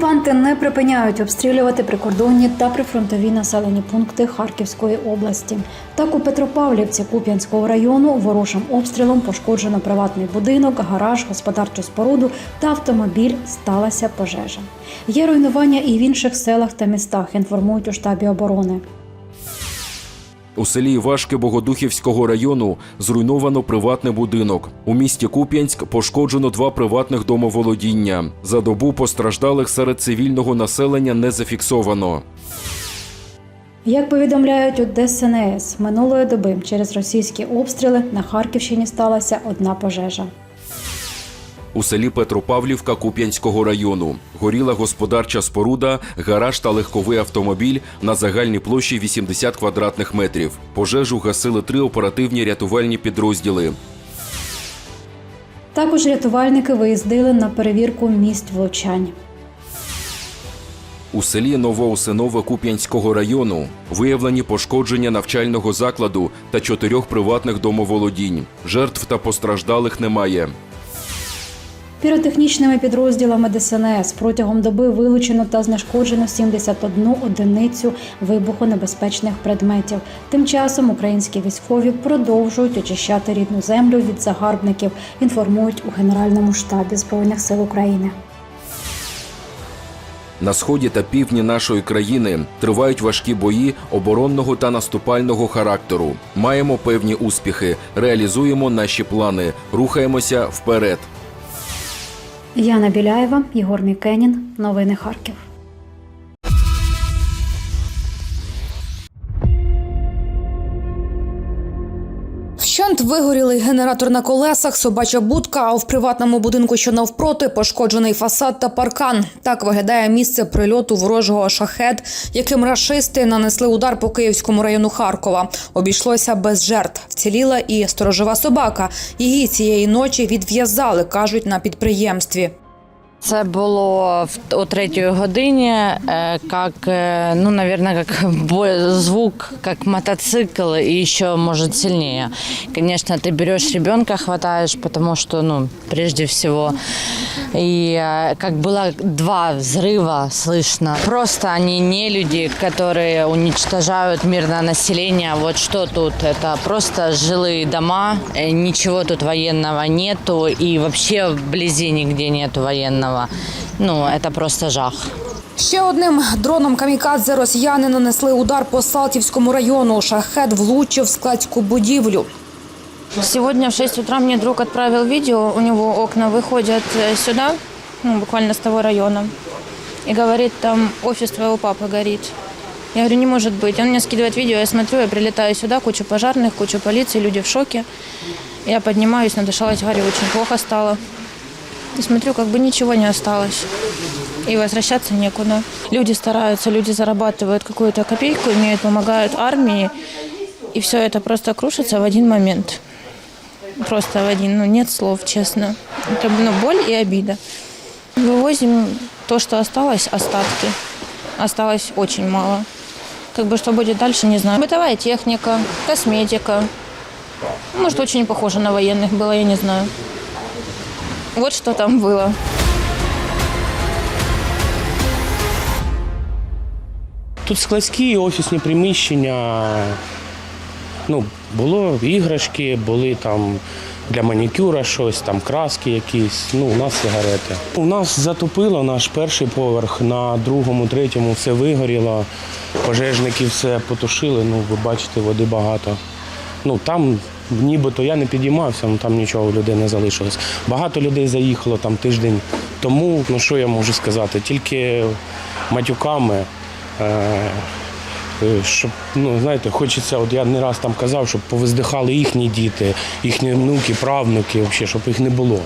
Окупанти не припиняють обстрілювати прикордонні та прифронтові населені пункти Харківської області. Так у Петропавлівці Куп'янського району ворожим обстрілом пошкоджено приватний будинок, гараж, господарчу споруду та автомобіль. Сталася пожежа. Є руйнування і в інших селах та містах. Інформують у штабі оборони. У селі Івашки Богодухівського району зруйновано приватний будинок. У місті Куп'янськ пошкоджено два приватних домоволодіння. За добу постраждалих серед цивільного населення не зафіксовано. Як повідомляють у ДСНС, минулої доби через російські обстріли на Харківщині сталася одна пожежа. У селі Петропавлівка Куп'янського району горіла господарча споруда, гараж та легковий автомобіль на загальній площі 80 квадратних метрів. Пожежу гасили три оперативні рятувальні підрозділи. Також рятувальники виїздили на перевірку місць влучань. У селі Новоосинове Куп'янського району виявлені пошкодження навчального закладу та чотирьох приватних домоволодінь. Жертв та постраждалих немає. Піротехнічними підрозділами ДСНС протягом доби вилучено та знешкоджено 71 одиницю вибухонебезпечних предметів. Тим часом українські військові продовжують очищати рідну землю від загарбників. Інформують у Генеральному штабі збройних сил України. На сході та півдні нашої країни тривають важкі бої оборонного та наступального характеру. Маємо певні успіхи, реалізуємо наші плани, рухаємося вперед. Яна Біляєва, Єгор Мікенін. Новини Харків. Вщент вигорілий генератор на колесах, собача будка, а в приватному будинку, що навпроти, пошкоджений фасад та паркан. Так виглядає місце прильоту ворожого шахет, яким рашисти нанесли удар по Київському району Харкова. Обійшлося без жертв. Вціліла і сторожова собака. Її цієї ночі відв'язали, кажуть на підприємстві. Це було о третій годині, як, ну, наверное, бо- звук, как мотоцикл, и еще, может, сильнее. Конечно, ты берешь ребенка, хватаешь, потому что, ну, прежде всего, и как было два взрыва слышно. Просто они не люди, которые уничтожают мирное население. Вот что тут? Это просто жилые дома, э, ничего тут военного нету, и вообще вблизи нигде нету военного. Ну, это просто жах. Ще одним дроном камікадзе росіяни нанесли удар по Салтівському району. Шахет влучив в складську будівлю. Сегодня в 6 утра мне друг отправил видео, у него окна выходят э, сюда, ну, буквально с того района, и говорит, там офис твоего папы горит. Я говорю, не может быть. Он мне скидывает видео, я смотрю, я прилетаю сюда, куча пожарных, куча полиции, люди в шоке. Я поднимаюсь, надышалась гарью, очень плохо стало. И смотрю, как бы ничего не осталось. И возвращаться некуда. Люди стараются, люди зарабатывают какую-то копейку, имеют, помогают армии. И все это просто крушится в один момент. Просто в один, ну нет слов, честно. Это ну, боль и обида. Вывозим то, что осталось, остатки. Осталось очень мало. Как бы что будет дальше, не знаю. Бытовая техника, косметика. Может, очень похоже на военных было, я не знаю. Вот что там было. Тут складські офісні приміщення. Ну, було іграшки, були там для манікюра щось, там краски якісь, ну, у нас сигарети. У нас затопило наш перший поверх, на другому, третьому все вигоріло. Пожежники все потушили, ну, ви бачите, води багато. Ну, там нібито я не підіймався, ну там нічого у людей не залишилось. Багато людей заїхало там тиждень тому. Ну що я можу сказати? Тільки матюками. Е, е, щоб, ну, знаєте, хочеться, от я не раз там казав, щоб повиздихали їхні діти, їхні внуки, правнуки, взагалі, щоб їх не було.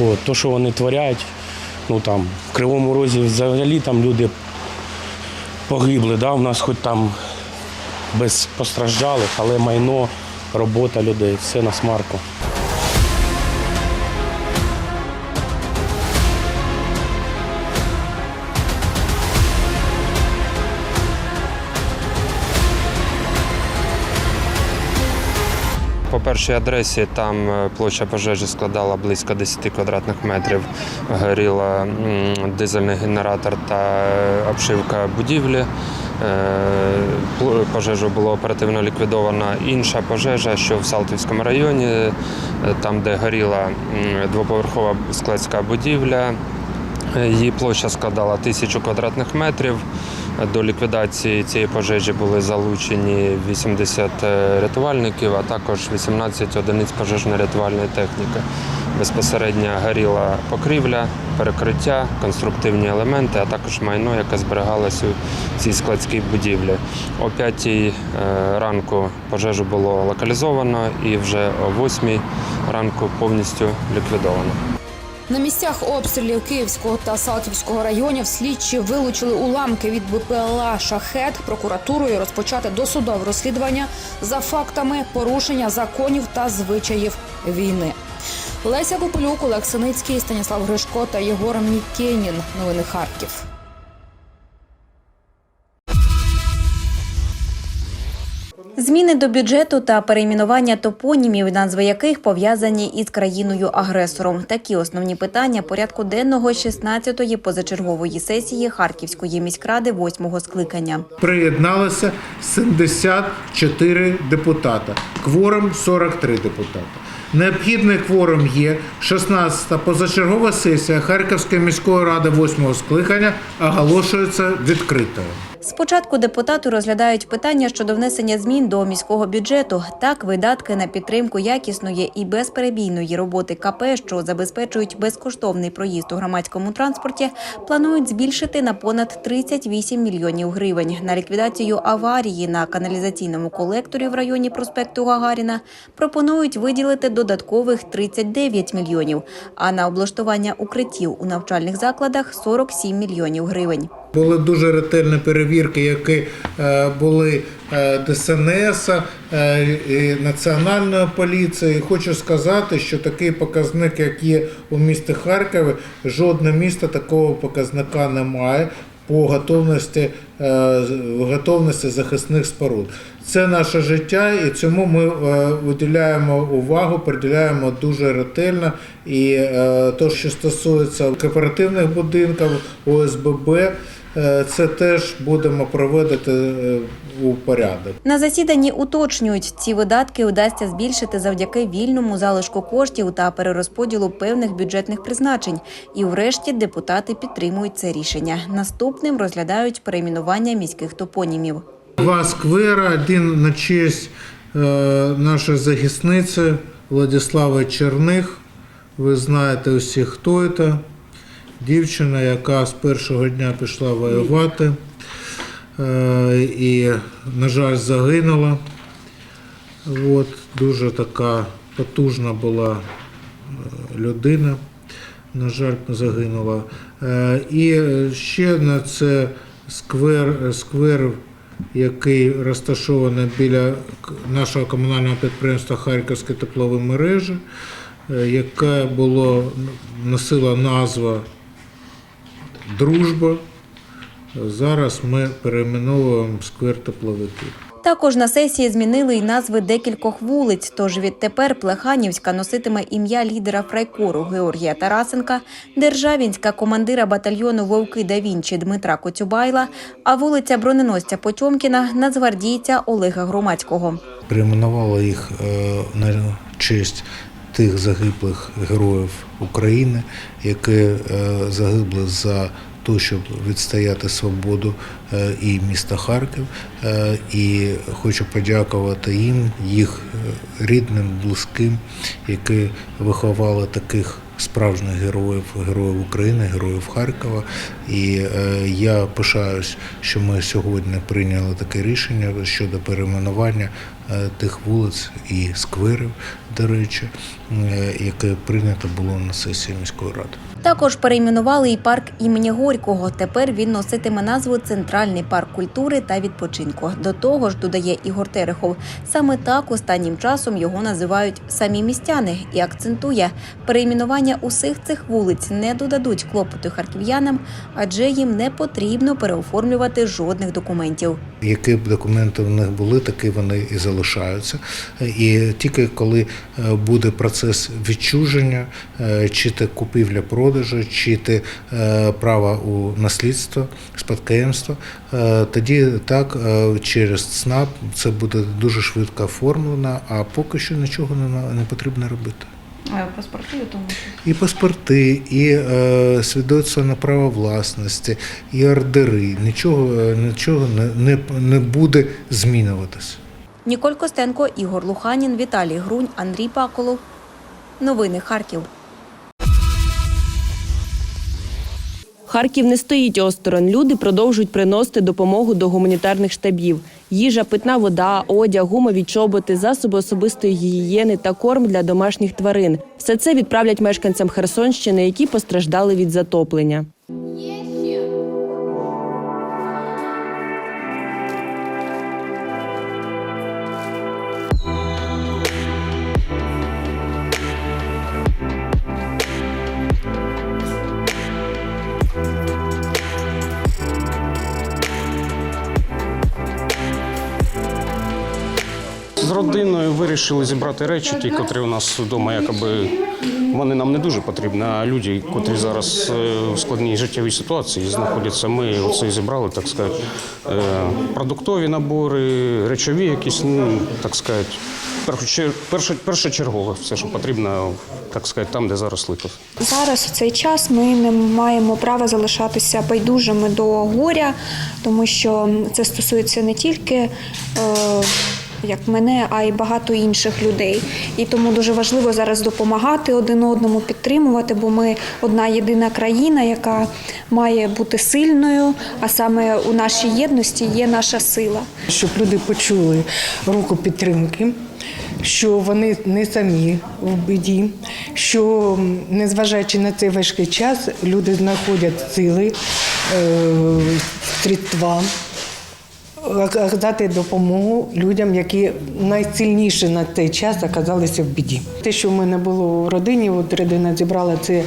От, то, що вони творять, ну там, в Кривому Розі взагалі там люди погибли, да? у нас хоч там без постраждалих, але майно, робота людей, все на смарку. По першій адресі там е, площа пожежі складала близько 10 квадратних метрів. Горіла дизельний генератор та е, обшивка будівлі. Е, Пожежу було оперативно ліквідовано. Інша пожежа, що в Салтівському районі, е, там, де горіла двоповерхова складська будівля. Е, Її площа складала тисячу квадратних метрів. До ліквідації цієї пожежі були залучені 80 рятувальників, а також 18 одиниць пожежно-рятувальної техніки. Безпосередньо горіла покрівля, перекриття, конструктивні елементи, а також майно, яке зберігалось у цій складській будівлі. О 5 ранку пожежу було локалізовано і вже о 8 ранку повністю ліквідовано. На місцях обстрілів Київського та Салтівського районів слідчі вилучили уламки від БПЛА Шахет прокуратурою розпочати досудове розслідування за фактами порушення законів та звичаїв війни. Леся Попелюк, Олег Синицький, Станіслав Гришко та Єгор Мікенін. Новини Харків. Зміни до бюджету та перейменування топонімів, назви яких пов'язані із країною-агресором. Такі основні питання порядку денного 16-ї позачергової сесії Харківської міськради 8-го скликання. приєдналося 74 депутата. Кворум 43 депутата. Необхідний кворум є. 16-та позачергова сесія Харківської міської ради 8-го скликання оголошується відкритою. Спочатку депутати розглядають питання щодо внесення змін до міського бюджету. Так, видатки на підтримку якісної і безперебійної роботи КП, що забезпечують безкоштовний проїзд у громадському транспорті, планують збільшити на понад 38 мільйонів гривень. На ліквідацію аварії на каналізаційному колекторі в районі проспекту Гагаріна пропонують виділити додаткових 39 мільйонів, а на облаштування укриттів у навчальних закладах 47 мільйонів гривень. Були дуже ретельні перевірки, які е, були е, ДСНС, е, Національної поліції. Хочу сказати, що такий показник, як є у місті Харкові, жодне місто такого показника не має по готовності, готовності захисних споруд. Це наше життя, і цьому ми виділяємо увагу, приділяємо дуже ретельно. І е, то, що стосується кооперативних будинків, ОСББ, це теж будемо проводити е, у порядок. На засіданні уточнюють, ці видатки вдасться збільшити завдяки вільному залишку коштів та перерозподілу певних бюджетних призначень. І врешті депутати підтримують це рішення. Наступним розглядають перейменування міських топонімів. Два сквера, один на честь е, нашої захисниці Владислави Черних. Ви знаєте усі, хто це. Дівчина, яка з першого дня пішла воювати е, і, на жаль, загинула. От, дуже така потужна була е, людина, на жаль, загинула. Е, І ще на це сквер, сквер, який розташований біля нашого комунального підприємства Харківські теплові мережі, яке було носила назва Дружба. Зараз ми перейменовуємо сквер тепловиків. Також на сесії змінили й назви декількох вулиць. Тож відтепер Плеханівська носитиме ім'я лідера фрайкору Георгія Тарасенка, Державінська командира батальйону Вовки да Вінчі Дмитра Коцюбайла, а вулиця броненосця Потьомкіна нацгвардійця Олега Громадського. Перейменували їх е, на честь тих загиблих героїв України, які е, загибли за те, щоб відстояти свободу е, і міста Харків. Е, І хочу подякувати їм, їх рідним, близьким, які виховали таких справжніх героїв, героїв України, героїв Харкова. І я пишаюсь, що ми сьогодні прийняли таке рішення щодо перейменування тих вулиць і скверів, до речі, е, яке прийнято було на сесії міської ради. Також перейменували і парк імені Горького. Тепер він носитиме назву Центральний парк культури та відпочинку. До того ж, додає Ігор Терехов. Саме так останнім часом його називають самі містяни і акцентує, перейменування усіх цих вулиць не додадуть клопоту харків'янам, адже їм не потрібно переоформлювати жодних документів. Які б документи в них були, такі вони і залишаються. І тільки коли е, буде процес відчуження, е, чи те купівля-продажу, чи те е, права у наслідство, спадкоємство, е, тоді так е, через ЦНАП це буде дуже швидко оформлено, а поки що нічого не, на- не потрібно робити. Паспорти тому. І паспорти, і е, свідоцтво на право власності, і ордери. Нічого, нічого не, не, не буде змінюватися. Ніколь Костенко, Ігор Луханін, Віталій Грунь, Андрій Паколов. Новини Харків. Харків не стоїть осторонь. Люди продовжують приносити допомогу до гуманітарних штабів. Їжа, питна вода, одяг, гумові чоботи, засоби особистої гігієни та корм для домашніх тварин. Все це відправлять мешканцям Херсонщини, які постраждали від затоплення. Родиною вирішили зібрати речі, ті, котрі у нас вдома, якоби вони нам не дуже потрібні. А люди, котрі зараз е, в складній життєвій ситуації знаходяться, ми оце зібрали, так сказати, е, продуктові набори, речові якісь, ну так сказати, першочер- першо- першочергове, все, що потрібно, так сказати, там, де зараз лихо. Зараз в цей час ми не маємо права залишатися байдужими до горя, тому що це стосується не тільки е, як мене, а й багато інших людей. І тому дуже важливо зараз допомагати один одному, підтримувати, бо ми одна єдина країна, яка має бути сильною, а саме у нашій єдності є наша сила. щоб люди почули руку підтримки, що вони не самі в біді, що незважаючи на цей важкий час, люди знаходять сили, е, средства оказати допомогу людям, які найсильніше на цей час оказалися в біді. Те, що в мене було в родині, от родина зібрала це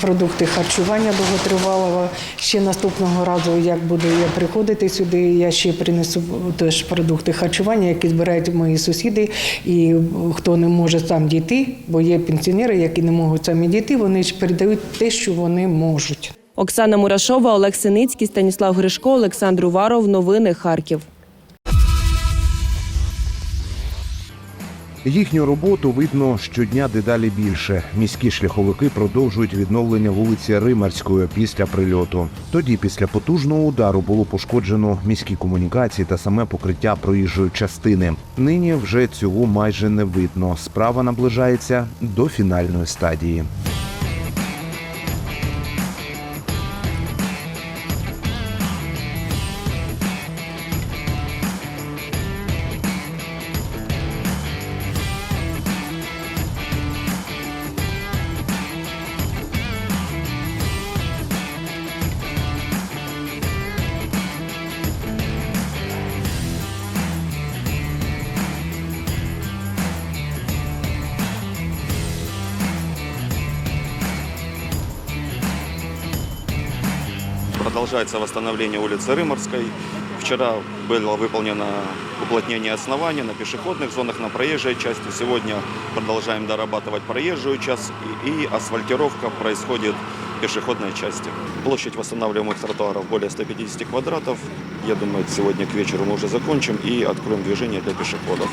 продукти харчування довготривалого. Ще наступного разу, як буду я приходити сюди, я ще принесу теж продукти харчування, які збирають мої сусіди. І хто не може сам дійти, бо є пенсіонери, які не можуть самі дійти, вони ж передають те, що вони можуть. Оксана Мурашова, Олег Синицький, Станіслав Гришко, Олександр Уваров. Новини Харків. Їхню роботу видно щодня дедалі більше. Міські шляховики продовжують відновлення вулиці Римарської після прильоту. Тоді, після потужного удару, було пошкоджено міські комунікації та саме покриття проїжджої частини. Нині вже цього майже не видно. Справа наближається до фінальної стадії. Продолжается восстановление улицы Рыморской. Вчера было выполнено уплотнение основания на пешеходных зонах, на проезжей части. Сегодня продолжаем дорабатывать проезжую часть и, асфальтировка происходит пешеходной части. Площадь восстанавливаемых тротуаров более 150 квадратов. Я думаю, сегодня к вечеру мы уже закончим и откроем движение для пешеходов.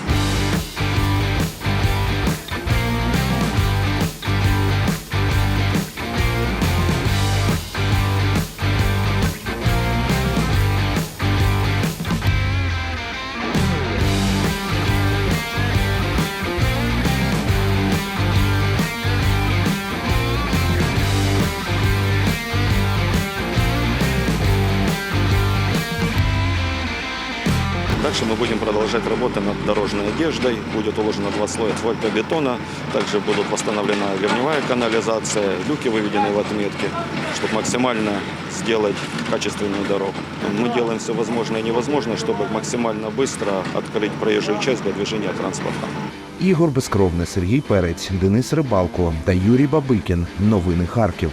Дальше Дальше мы будем продолжать работы над дорожной одеждой. Будет уложено два слоя асфальтобетона. Также будут восстановлена ливневая канализация, люки выведены в отметке, чтобы максимально сделать качественную дорогу. Мы делаем все возможное и невозможное, чтобы максимально быстро открыть проезжую часть для движения транспорта. Ігор Безкровний, Сергій Перець, Денис Рибалко та Юрій Бабикін. Новини Харків.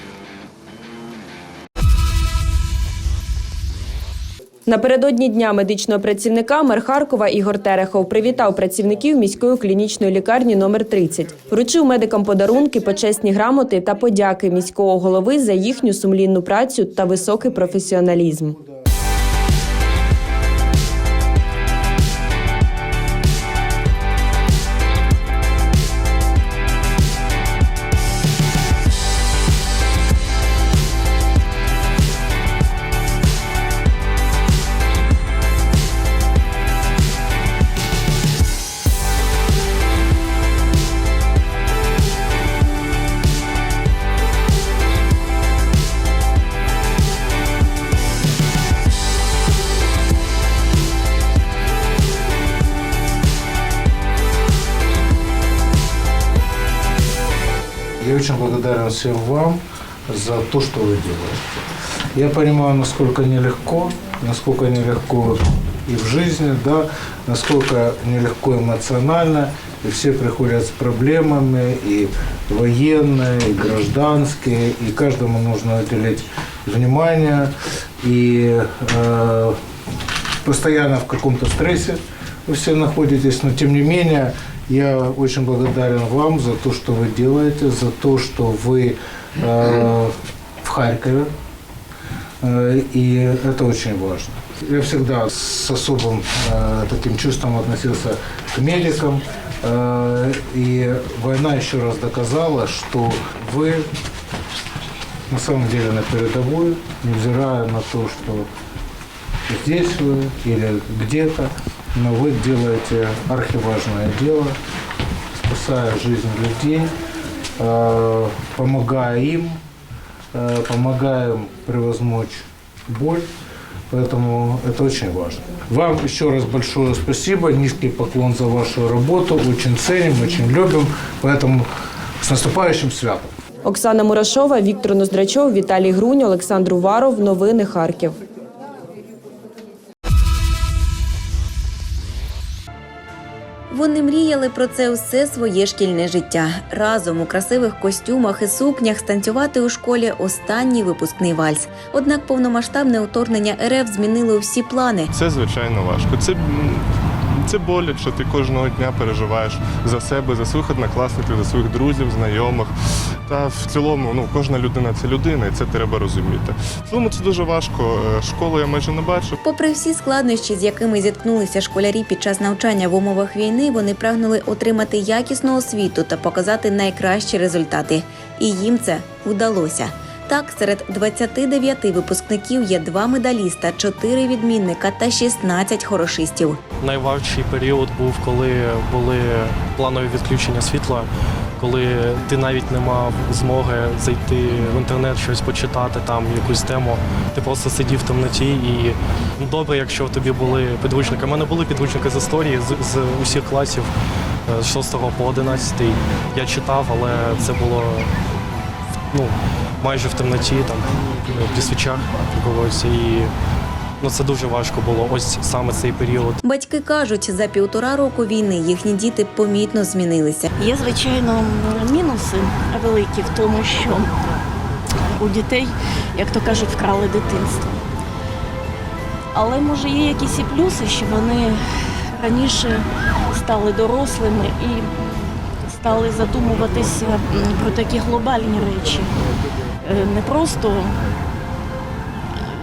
Напередодні дня медичного працівника мер Харкова Ігор Терехов привітав працівників міської клінічної лікарні номер 30 Вручив медикам подарунки, почесні грамоти та подяки міського голови за їхню сумлінну працю та високий професіоналізм. Очень благодарен всем вам за то, что вы делаете. Я понимаю, насколько нелегко, насколько нелегко и в жизни, да, насколько нелегко эмоционально, и все приходят с проблемами, и военные, и гражданские, и каждому нужно уделить внимание, и э, постоянно в каком-то стрессе вы все находитесь, но тем не менее я очень благодарен вам за то, что вы делаете, за то, что вы э, в Харькове, Э, и это очень важно. Я всегда с особым э, таким чувством относился к медикам, э, и война еще раз доказала, что вы на самом деле на передовой, невзирая на то, что здесь вы или где-то, но вы делаете архиважное дело, спасая жизнь людей, э, помогая им, э, помогая им превозмочь боль. Поэтому это очень важно. Вам еще раз большое спасибо, низкий поклон за вашу работу. Очень ценим, очень любим. Поэтому с наступающим святом! Оксана Мурашова, Віктор Ноздрачов, Віталій Грунь, Олександр Уваров. Новини Харків. Вони мріяли про це усе своє шкільне життя. Разом у красивих костюмах і сукнях станцювати у школі останній випускний вальс. Однак повномасштабне вторгнення РФ змінило всі плани. Це звичайно важко. Це, це боляче. Ти кожного дня переживаєш за себе, за своїх однокласників, за своїх друзів, знайомих. Та в цілому, ну кожна людина це людина, і це треба розуміти. В цілому це дуже важко. Е, Школу я майже не бачив. Попри всі складнощі, з якими зіткнулися школярі під час навчання в умовах війни, вони прагнули отримати якісну освіту та показати найкращі результати. І їм це вдалося. Так, серед 29 випускників є два медаліста, 4 відмінника та 16 хорошистів. Найважчий період був, коли були планові відключення світла, коли ти навіть не мав змоги зайти в інтернет, щось почитати, там якусь тему. Ти просто сидів в темноті і добре, якщо в тобі були підручники. У мене були підручники з історії з, з усіх класів е, з 6 по 11. Я читав, але це було ну, майже в темноті, там, при свічах якогось. І ну, це дуже важко було. Ось саме цей період. Батьки кажуть, за півтора року війни їхні діти помітно змінилися. Є, звичайно, мінуси великі в тому, що у дітей, як то кажуть, вкрали дитинство. Але може є якісь і плюси, що вони раніше стали дорослими і стали задумуватися про такі глобальні речі. Е, Не просто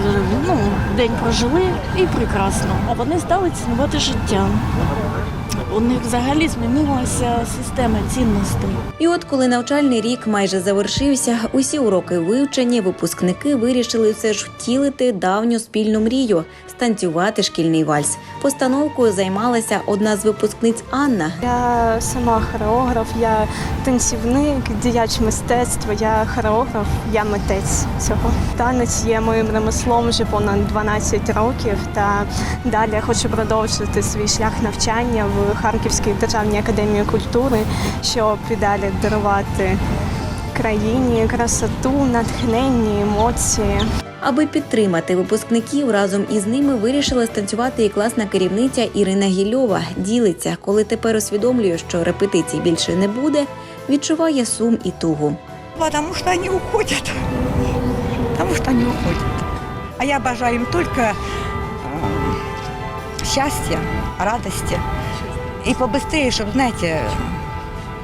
е, ну, день прожили і прекрасно, а вони стали цінувати життя. У них взагалі змінилася система цінностей. І от коли навчальний рік майже завершився, усі уроки вивчені, випускники вирішили все ж втілити давню спільну мрію станцювати шкільний вальс. Постановкою займалася одна з випускниць Анна. Я сама хореограф, я танцівник, діяч мистецтва, я хореограф, я митець цього. Танець є моїм ремеслом вже понад 12 років. Та далі я хочу продовжити свій шлях навчання в Харківській державній академії культури, щоб і далі дарувати країні красоту, натхнення, емоції. Аби підтримати випускників, разом із ними вирішила станцювати і класна керівниця Ірина Гільова. Ділиться, коли тепер усвідомлює, що репетицій більше не буде, відчуває сум і тугу. Потому что они уходят. Потому что они уходят. А я обожаю им только э, счастья, радости. И побыстрее, чтобы, знаете,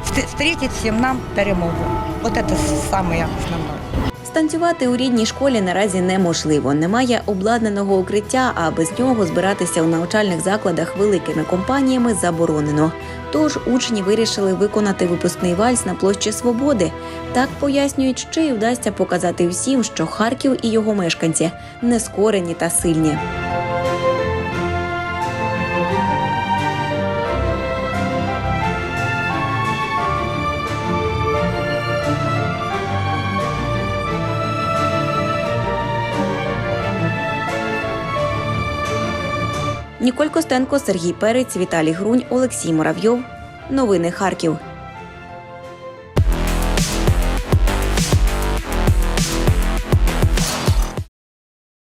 вст- встретить всем нам перемогу. Вот это самое основное. Станцювати у рідній школі наразі неможливо. Немає обладнаного укриття, а без нього збиратися у навчальних закладах великими компаніями заборонено. Тож учні вирішили виконати випускний вальс на площі Свободи. Так пояснюють, ще й вдасться показати всім, що Харків і його мешканці нескорені та сильні. Ніколь Костенко, Сергій Перець, Віталій Грунь, Олексій Муравйов. Новини Харків.